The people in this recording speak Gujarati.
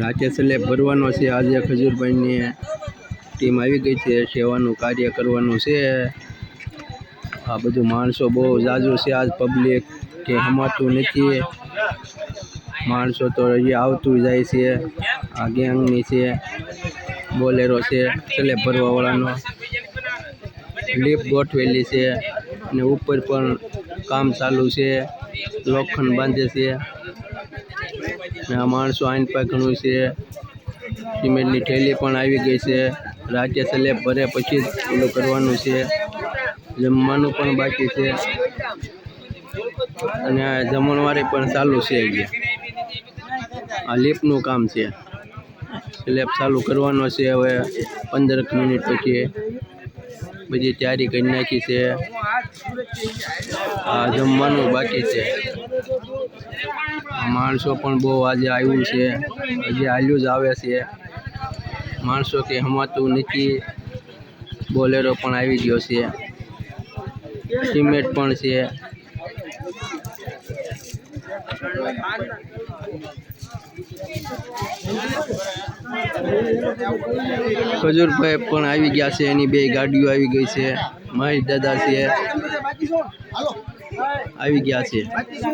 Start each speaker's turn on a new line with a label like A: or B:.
A: રાતે સ્લેબ ભરવાનો છે. આજે ખજૂરભાઈની ટીમ આવી ગઈ છે. સેવાનું કાર્ય કરવાનું છે. આ બધું માણસો બહુ જાજુ છે. આજ પબ્લિક કે હમાતું નથી. માણસો તો હજી આવતું જાય છે. આ ગેંગની છે. બોલેરો છે. સ્લેબ ભરવાવાળાનો લિફ્ટ ગોઠવેલી છે. અને ઉપર પણ કામ ચાલુ છે. લોખંડ બાંધે છે. ને આ માણસો આઈન પાકણું છે. સિમેન્ટની થેલી પણ આવી ગઈ છે. રાતે સલેબ ભરે પછી પેલું કરવાનું છે. જમવાનું પણ બાકી છે. અને આ જમણવારે પણ ચાલુ છે હજી આ લીપનું કામ છે. સ્લેબ ચાલુ કરવાનો છે હવે પંદરક મિનિટ પછી. બધી તૈયારી કરી નાખી છે. આ જમવાનું બાકી છે. માણસો પણ બહુ આજે આવ્યું છે. હજી હાલ્યું જ આવે છે. માણસો કે હમાતું નથી. બોલેરો પણ આવી ગયો છે. સિમેન્ટ પણ છે. ખજૂરભાઈ પણ આવી ગયા છે એની બે ગાડીઓ આવી ગઈ છે મારી દાદા છે આવી ગયા છે.